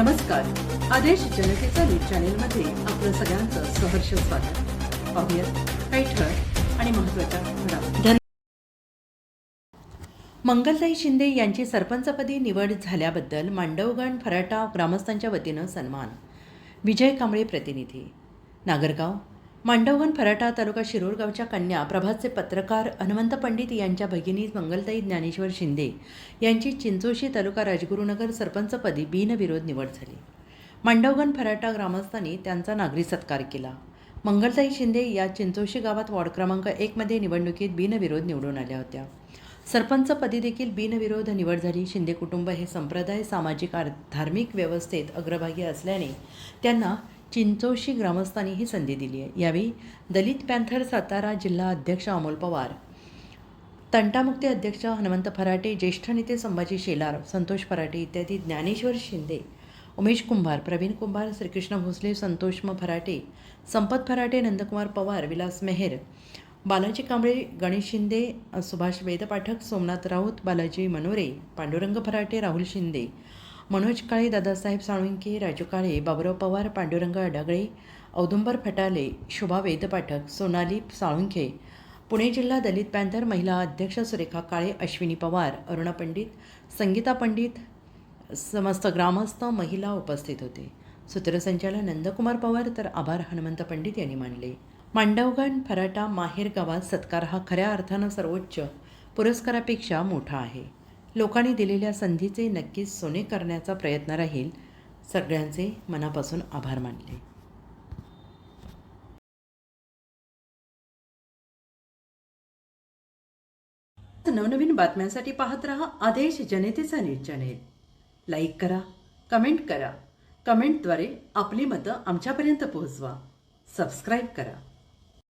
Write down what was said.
नमस्कार. आदेश जनतेचा न्यूज चॅनेलमध्ये आपलं सगळ्यांचं सहर्ष स्वागत. पाहूयात काही ठळक आणि महत्त्वाच्या घडामोडी. मंगलताई शिंदे यांची सरपंचपदी निवड झाल्याबद्दल मांडवगण फराटा ग्रामस्थांच्या वतीनं सन्मान. विजय कांबळे प्रतिनिधी. नागरगाव मांडवगण फराटा तालुका शिरूर गावच्या कन्या प्रभातचे पत्रकार हनुमंत पंडित यांच्या भगिनी मंगलताई ज्ञानेश्वर शिंदे यांची चिंचोशी तालुका राजगुरुनगर सरपंचपदी बिनविरोध निवड झाली. मांडवगण फराटा ग्रामस्थांनी त्यांचा नागरी सत्कार केला. मंगलताई शिंदे या चिंचोशी गावात वॉर्ड क्रमांक एकमध्ये निवडणुकीत बिनविरोध निवडून आल्या होत्या. सरपंचपदी देखील बिनविरोध निवड झाली. शिंदे कुटुंब हे संप्रदाय सामाजिक आर धार्मिक व्यवस्थेत अग्रभागी असल्याने त्यांना चिंचोशी ग्रामस्थांनी ही संधी दिली आहे. यावेळी दलित पॅन्थर सातारा जिल्हा अध्यक्ष अमोल पवार तंटामुक्ती अध्यक्ष हनुमंत फराटे ज्येष्ठ नेते संभाजी शेलार संतोष फराटे इत्यादी ज्ञानेश्वर शिंदे उमेश कुंभार प्रवीण कुंभार श्रीकृष्ण भोसले संतोष म फराटे संपत फराटे नंदकुमार पवार विलास मेहेर बालाजी कांबळे गणेश शिंदे सुभाष वेदपाठक सोमनाथ राऊत बालाजी मनोरे पांडुरंग फराटे राहुल शिंदे मनोज काळे दादासाहेब साळुंके राजू काळे बाबुराव पवार पांडुरंग अडागळे औदुंबर फटाले शुभा वेदपाठक सोनाली साळुंखे. पुणे जिल्हा दलित पॅन्थर महिला अध्यक्ष सुरेखा काळे अश्विनी पवार अरुणा पंडित संगीता पंडित समस्त ग्रामस्थ महिला उपस्थित होते. सूत्रसंचालन नंदकुमार पवार तर आभार हनुमंत पंडित यांनी मानले. मांडवगण फराटा माहेर गावात सत्कार हा खऱ्या अर्थानं सर्वोच्च पुरस्कारापेक्षा मोठा आहे. लोकांनी दिलेल्या संधीचे नक्कीच सोने करण्याचा प्रयत्न राहील. सगळ्यांचे मनापासून आभार मानले. नवनवीन बातम्यांसाठी पाहत रहा आदेश जनतेचा न्यूज चॅनेल. लाईक करा कमेंट करा. कमेंटद्वारे आपली मतं आमच्यापर्यंत पोहोचवा. सबस्क्राईब करा.